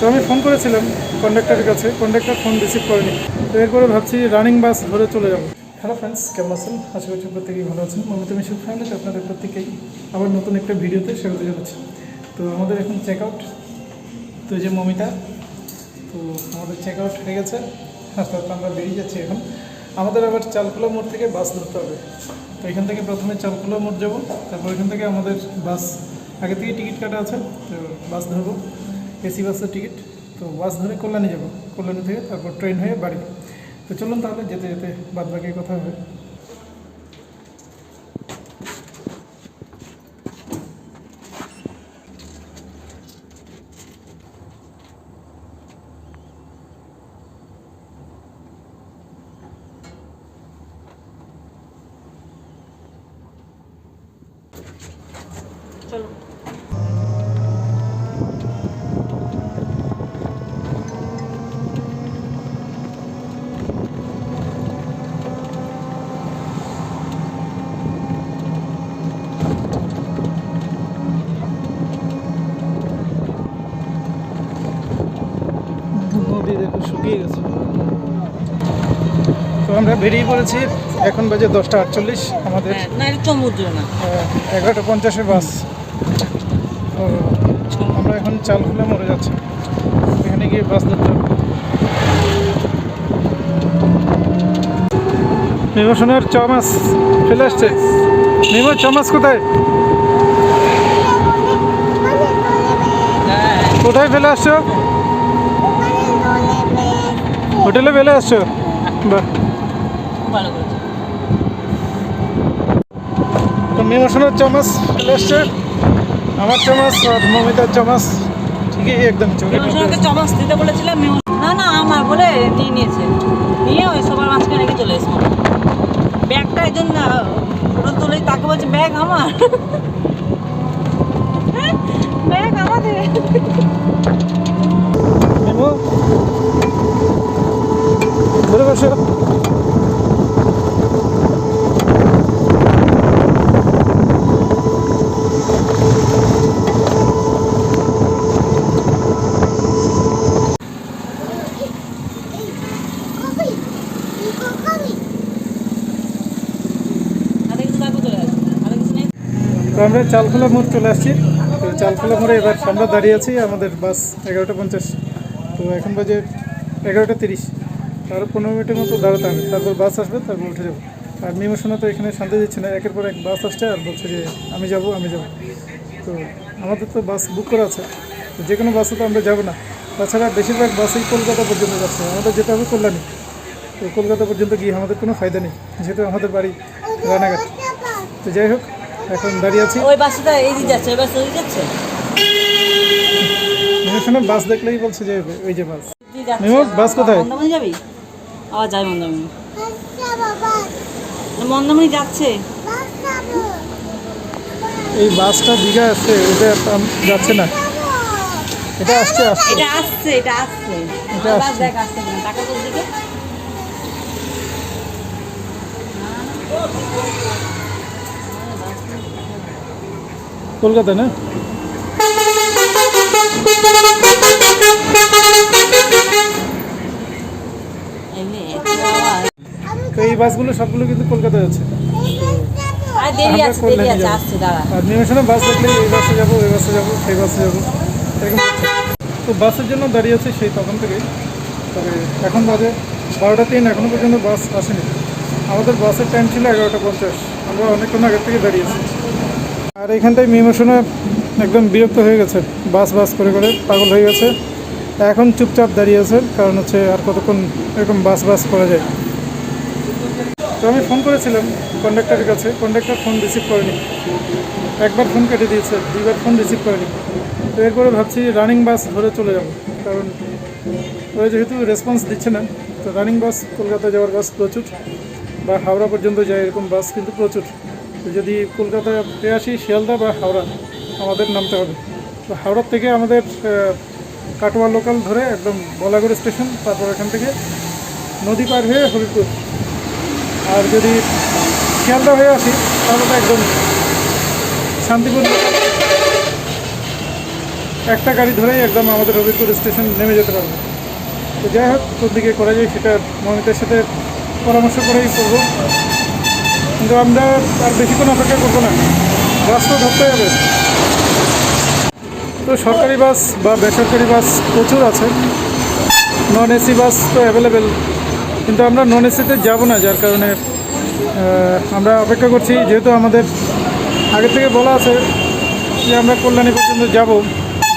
তো আমি ফোন করেছিলাম কন্ডাক্টারের কাছে কন্ডাক্টার ফোন রিসিভ করেনি। তো এরপরে ভাবছি রানিং বাস ধরে চলে যাব। হ্যালো ফ্রেন্ডস কেমন আছেন? আশা করছি প্রত্যেকেই ভালো আছেন। মমতা মিশুক ফ্যামিলিতে আপনাদের প্রত্যেকেই আবার নতুন একটা ভিডিওতে স্বাগত জানাচ্ছি। তো আমাদের এখন চেক আউট তো যে মমিতা, তো আমাদের চেক আউট হয়ে গেছে। আস্তে আমরা বেরিয়ে যাচ্ছি এখন। আমাদের আবার চালখোলা মোড় থেকে বাস ধরতে হবে। তো এখান থেকে প্রথমে চালখোলা মোড় যাব। তারপর এখান থেকে আমাদের বাস আগে থেকে টিকিট কাটা আছে, তো বাস ধরবো। এসি বাসের টিকিট, তো বাস ধরে কল্যাণী যাব। কল্যাণী থেকে তারপর ট্রেন হয়ে বাড়ি। তো চলুন তাহলে যেতে যেতে বাদ বাকি কথা হবে নদী দেখো শুকিয়ে গেছে। তো আমরা বেরিয়ে পড়েছি এখন বাজে দশটা আটচল্লিশ আমাদের। হ্যাঁ, না এগারোটা পঞ্চাশের বাস। তো আমরা এখন চাল খুলে মরে যাচ্ছি। এখানে গিয়ে বাস ধরতে হবে। নিমোশনের ছ মাস ফেলে আসছে। নিমো ছ মাস কোথায়? হ্যাঁ। কোথায় ফেলে আসছো? হোটেলে ফেলে আসছো? বাহ। ভালো করেছে তো নিমোশনের ছ মাস ফেলে আসছে। আমার মাস আর মমিতার মাস ঠিকই একদম মেমোশনকে চমাস দিতে বলেছিলাম না না আমার বলে নিয়ে নিয়েছে। নিয়ে ওই সবার মাঝখানে রেখে চলে এসেছে। ব্যাগটা এই জন্য তুলে তাকে বলছে ব্যাগ আমার। ব্যাগ আমাদের। তো আমরা চালখোলা মোড় চলে আসছি। তো চালখোলা মোড়ে এবার আমরা দাঁড়িয়ে আছি আমাদের বাস এগারোটা পঞ্চাশ। তো এখন বাজে এগারোটা তিরিশ। আরও পনেরো মিনিটের মতো দাঁড়াতে হবে। তারপর বাস আসবে তারপর উঠে যাব। আর মিমোশনা তো এখানে শান্তি দিচ্ছে না। একের পর এক বাস আসছে আর বলছে যে আমি যাব আমি যাব। তো আমাদের তো বাস বুক করা আছে। তো যে কোনো বাসে তো আমরা যাব না। তাছাড়া বেশিরভাগ বাসেই কলকাতা পর্যন্ত যাচ্ছে। আমাদের যেতে হবে কল্যাণী। তো কলকাতা পর্যন্ত গিয়ে আমাদের কোনো ফায়দা নেই যেহেতু আমাদের বাড়ি রানাঘাট। তো যাই হোক এখন দাঁড়িয়ে আছি। ওই বাসটা এই যাচ্ছে ওই বাসটা ওই যাচ্ছে? মিমোশনের বাস দেখলেই বলছে যে ওই যে বাস যাচ্ছে। বাস কোথায়? যাবি? আবার যাই মন্দারমণি। মন্দারমণি যাচ্ছে। এই বাসটা দীঘা আসছে এটা যাচ্ছে না। এটা আসছে আসছে। এটা আসছে এটা আসছে। এটা বাস আসছে। দেখ আসছে কিনা টাকা তোর দিকে? কলকাতা না? তো এই বাসগুলো সবগুলো কিন্তু কলকাতা যাচ্ছে আর দেরি আছে দেরি আছে আসছে দাঁড়া। আর বাস এই বাসে যাব এই বাসে যাব সেই বাসে যাব এরকম তো বাসের জন্য দাঁড়িয়ে আছে সেই তখন থেকেই। তবে এখন বাজে বারোটা তিন এখনও পর্যন্ত বাস আসেনি। আমাদের বাসের টাইম ছিল এগারোটা পঞ্চাশ। আমরা অনেকক্ষণ আগের থেকে দাঁড়িয়েছি আর এখানটায় মিমোশনে একদম বিরক্ত হয়ে গেছে। বাস বাস করে করে পাগল হয়ে গেছে। এখন চুপচাপ দাঁড়িয়ে আছে কারণ হচ্ছে আর কতক্ষণ এরকম বাস বাস করা যায়। তো আমি ফোন করেছিলাম কন্ডাক্টারের কাছে কন্ডাক্টার ফোন রিসিভ করেনি। একবার ফোন কেটে দিয়েছে, দুইবার ফোন রিসিভ করেনি। তো এরপরে ভাবছি রানিং বাস ধরে চলে যাব, কারণ ওরা যেহেতু রেসপন্স দিচ্ছে না, তো রানিং বাস কলকাতা যাওয়ার বাস প্রচুর, বা হাওড়া পর্যন্ত যায় এরকম বাস কিন্তু প্রচুর। যদি কলকাতাতে আসি, শিয়ালদা বা হাওড়া, আমাদের নামতে হবে। তো হাওড়ার থেকে আমাদের কাটোয়া লোকাল ধরে একদম বলাগড় স্টেশন তারপর এখান থেকে নদী পার হয়ে হরিপুর আর যদি শিয়ালদা হয়ে আসি, তাহলে তো একদম শান্তিপূর্ণ একটা গাড়ি ধরেই একদম আমাদের রবিপুর স্টেশন নেমে যেতে পারবে। তো যাই হোক, কোন দিকে করা যায় সেটা মমিতার সাথে পরামর্শ করেই করব। কিন্তু আমরা আর বেশিক্ষণ অপেক্ষা করব না। বাস তো ধরতে হবে। তো সরকারি বাস বা বেসরকারি বাস প্রচুর আছে। নন এসি বাস তো অ্যাভেলেবেল কিন্তু আমরা নন এসিতে যাব না, যার কারণে আমরা অপেক্ষা করছি। যেহেতু আমাদের আগে থেকে বলা আছে যে আমরা কল্যাণী পর্যন্ত যাব,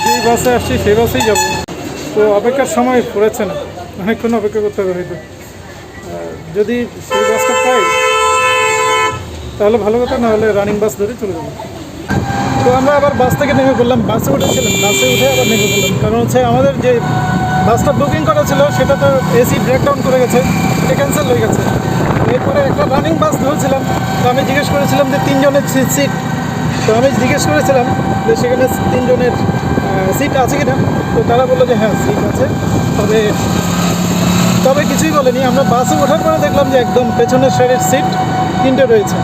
যেই বাসে আসছি সেই বাসেই যাব। তো অপেক্ষার সময় পড়েছে না, অনেকক্ষণ অপেক্ষা করতে হবে হয়তো। যদি সেই বাসটা পাই, তাহলে ভালো কথা, না হলে রানিং বাস ধরে চলে যাব। তো আমরা আবার বাস থেকে নেমে পড়লাম। বাসে উঠেছিলাম। বাসে উঠে আবার নেমে পড়লাম। কারণ হচ্ছে আমাদের যে বাসটা বুকিং করা ছিল, সেটা তো এসি ব্রেকডাউন করে গেছে, এটা ক্যান্সেল হয়ে গেছে। এরপরে একটা রানিং বাস ধরেছিলাম। তো আমি জিজ্ঞেস করেছিলাম যে তিনজনের সিট তো আমি জিজ্ঞেস করেছিলাম যে সেখানে তিনজনের সিট আছে কিনা? তো তারা বলল যে হ্যাঁ সিট আছে। তবে তবে কিছুই বলেনি। আমরা বাসে ওঠার পরে দেখলাম যে একদম পেছনের সাইডের সিট তিনটে রয়েছে।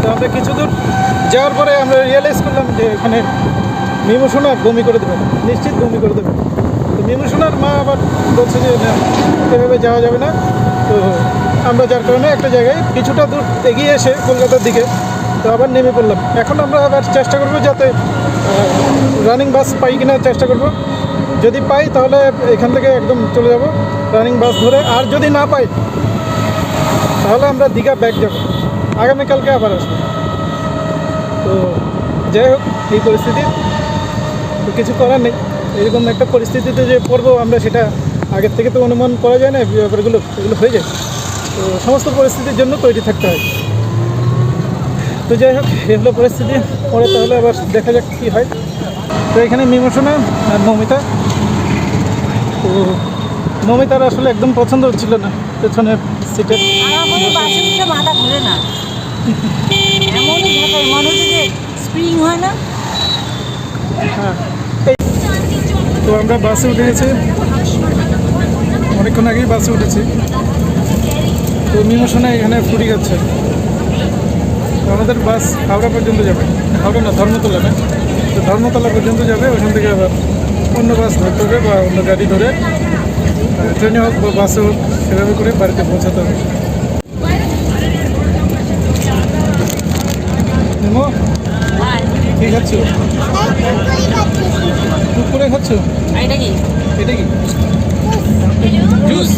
তো আমরা কিছু দূর যাওয়ার পরে আমরা রিয়েলাইজ করলাম যে এখানে মিমোশোনা বমি করে দেবে। নিশ্চিত বমি করে দেবে। তো মিমোশোনার মা আবার বলছে যে এভাবে যাওয়া যাবে না। তো আমরা যার কারণে একটা জায়গায় কিছুটা দূর এগিয়ে এসে কলকাতার দিকে, তো আবার নেমে পড়লাম। এখন আমরা আবার চেষ্টা করব যাতে রানিং বাস পাই কিনা চেষ্টা করব। যদি পাই তাহলে এখান থেকে একদম চলে যাব রানিং বাস ধরে। আর যদি না পাই, তাহলে আমরা দীঘা ব্যাক যাব। আগামীকালকে আবার আসব। তো যাই হোক, এই পরিস্থিতি। তো কিছু করার নেই। এরকম একটা পরিস্থিতিতে যে পড়ব আমরা, সেটা আগের থেকে তো অনুমান করা যায় না ব্যাপারগুলো, এগুলো হয়ে যায়। তো সমস্ত পরিস্থিতির জন্য তৈরি থাকতে হয়। তো যাই হোক এগুলো পরিস্থিতি। পরে তাহলে আবার দেখা যাক কী হয়। তো এখানে মিমোশনা আর মমিতা তো মমিতার আসলে একদম পছন্দ হচ্ছিল না পেছনের সিটের। মাথা ঘুরে না। এমনই ঢাকায় মনে হচ্ছে যে স্প্রিং হয় না? তো আমরা বাসে উঠে গেছি অনেকক্ষণ আগেই বাসে উঠেছি। তো মিমোশনে এখানে ফুটি যাচ্ছে আমাদের বাস হাওড়া পর্যন্ত যাবে। হাওড়া না, ধর্মতলা না? তো ধর্মতলা পর্যন্ত যাবে, ওখান থেকে আবার অন্য বাস ধরতে হবে বা অন্য গাড়ি ধরে ট্রেনে হোক বা বাসে হোক, সেভাবে করে বাড়িতে পৌঁছাতে হবে নিমো কি খাচ্ছ? টুক করে খাচ্ছ? এটা কি? এটা কি? জুস